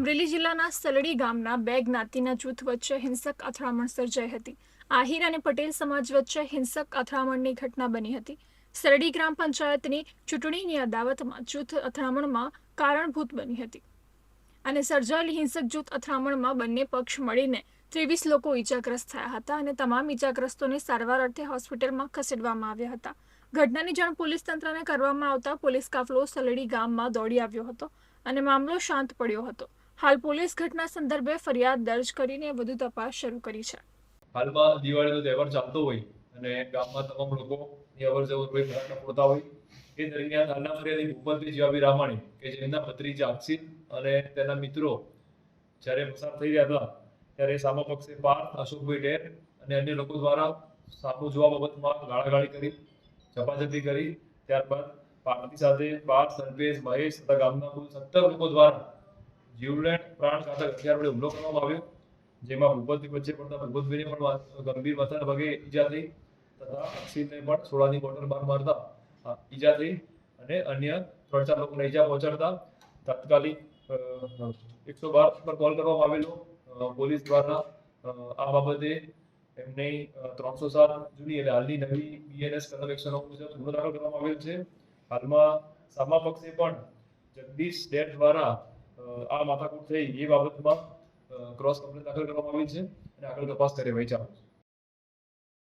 અમરેલી જિલ્લાના સલડી ગામના બે જ્ઞાતિના જૂથ વચ્ચે હિંસક અથડામણ સર્જાઈ હતી. આહિર અને પટેલ સમાજ વચ્ચે હિંસક અથડામણની ઘટના બની હતી. સરડી ગ્રામ પંચાયતની ચૂંટણીની અદાવતમાં જૂથ અથડામણમાં કારણભૂત બની હતી. અને સર્જાયેલી હિંસક જૂથ અથડામણમાં બંને પક્ષ મળીને ત્રેવીસ લોકો ઈજાગ્રસ્ત થયા હતા અને તમામ ઈજાગ્રસ્તોને સારવાર અર્થે હોસ્પિટલમાં ખસેડવામાં આવ્યા હતા. ઘટનાની જાણ પોલીસ તંત્રને કરવામાં આવતા પોલીસ કાફલો સલડી ગામમાં દોડી આવ્યો હતો અને મામલો શાંત પડ્યો હતો. હાલ પોલીસ ઘટના સંદર્ભે ફરિયાદ દર્જ કરીને વધુ તપાસ શરૂ કરી છે. હાલમાં દિવાળીનો તહેવાર ચાલતો હોય અને ગામમાં તમામ લોકોની અવર જવર હોય ફટાકડા પડતા હોય, એ દરમિયાન હાલના ફરિયાદી ભૂપતભાઈ જીવાભાઈ રામાણી, કે જેમના ભત્રીજા અક્ષિત અને તેના મિત્રો જ્યારે પસાર થઈ રહ્યા હતા, ત્યારે સામા પક્ષે પાર્થ, અશોકભાઈ ડેર અને અન્ય લોકો દ્વારા સામુ જોવા બાબતમાં ગાળાગાળી કરી ઝપાઝપી કરી. ત્યારબાદ પાર્થની સાથે પાર્થ સંપેશ મહેશ તથા ગામના કુલ સત્તર લોકો દ્વારા જીવલેણ પ્રાણ ઘાતક હથિયાર વડે હુમલો કરવામાં આવ્યો, જેમાં ભૂપતિ વચ્ચે પડતા ભૂપતભાઈને પણ ગંભીર માથાના ભાગે ઈજા થઈ તથા અક્ષિતને પણ સોડાની બોટલ બહાર મારતા ઈજા થઈ અને અન્ય ત્રણ ચાર લોકોને ઈજા પહોંચાડતા તાત્કાલિક એકસો બાર પર કોલ કરવામાં આવેલો. પોલીસ દ્વારા આ બાબતે એમની ત્રણસો સાત જૂની એટલે હાલની નવી બીએનએસ કલમ એકસો નવ મુજબ ગુનો દાખલ કરવામાં આવેલ છે. હાલમાં સામા પક્ષે પણ જગદીશ ડેટ દ્વારા આ માથાકૂટ થઈ એ બાબતમાં ક્રોસ કમ્પ્લેન દાખલ કરવામાં આવી છે અને આગળ તપાસ કાર્યવાહી ચાલુ છે.